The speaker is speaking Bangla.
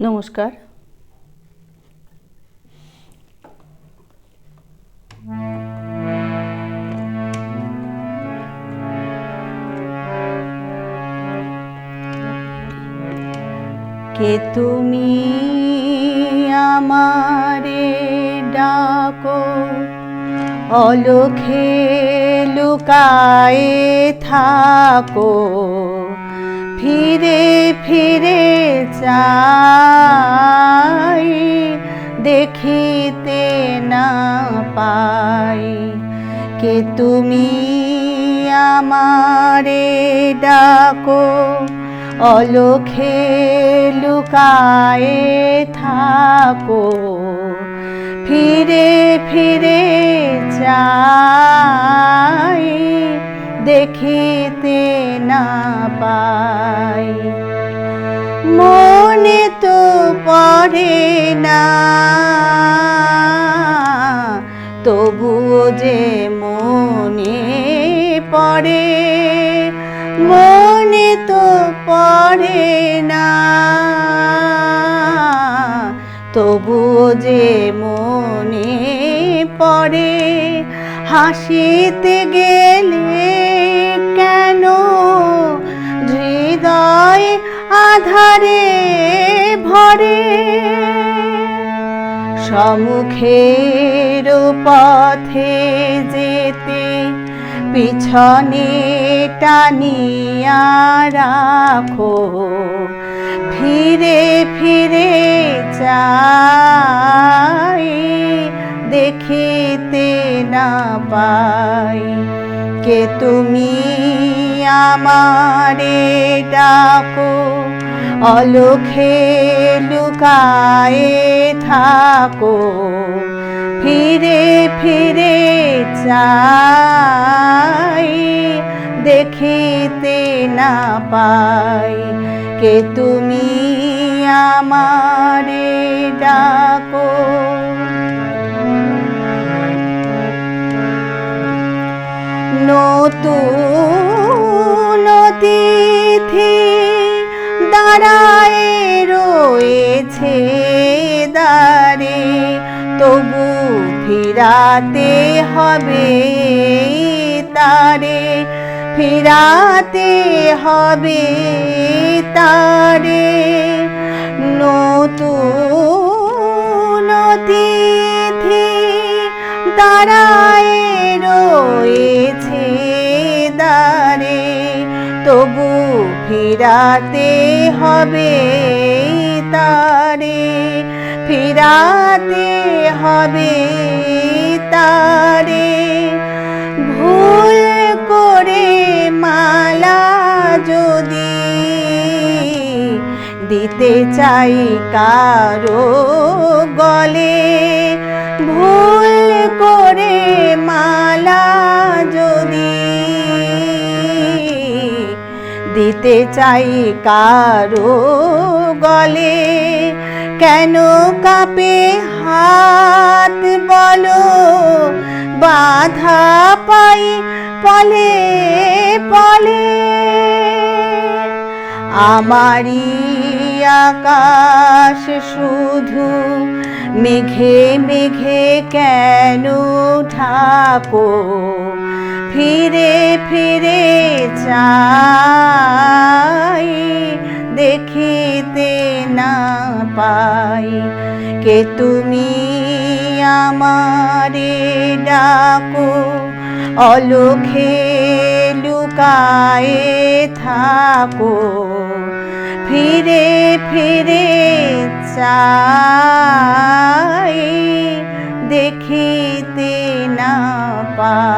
নমস্কার। কে তুমি আমারে ডাকো? অলখে লুকায়ে থাকো। ফিরে ফিরে চাই, দেখিতে না পাই কে তুমি আমারে ডাকো, অলখে লুকায়ে থাকো। ফিরে ফিরে চাই, দেখিতে না মনে তো পড়ে না, তবুও যে মনে পড়ে, মনে তো পড়ে না, তবুও যে মনে পড়ে, হাসিতে গেলে আধারে ভরে। সম্মুখের পথে যেতে, পিছনে টানিয়া রাখো। ফিরে ফিরে চাই, দেখিতে না পাই কে তুমি আমারে ডাকো। অলখে লুকায়ে থাকো, ফিরে ফিরে চাই, দেখিতে না পাই কে তুমি আমারে ডাকো। নতুন অতিথি দাঁড়ায় রয়েছে দাঁড়ে তবু ফিরাতে হবে তারে ফিরাতে হবে তারে। নতুন অতিথি দাঁড়ায় ফিরাতে হবে তারে, ফিরাতে হবে তারে। ভুল করে মালা যদি দিতে চাই কারও গলে, ভুল করে মালা দিতে চাই কারও গলে। কেন কাপে হাত বলো, বাধা পাই পলে পলে। আমারই আকাশ শুধু মেঘে মেঘে কেন ঠাকো ফিরে ফিরে চাই, দেখিতে না পাই কে তুমি আমারে ডাকো। অলখে লুকায়ে থাকো। ফিরে ফিরে চাই, দেখিতে না পাই।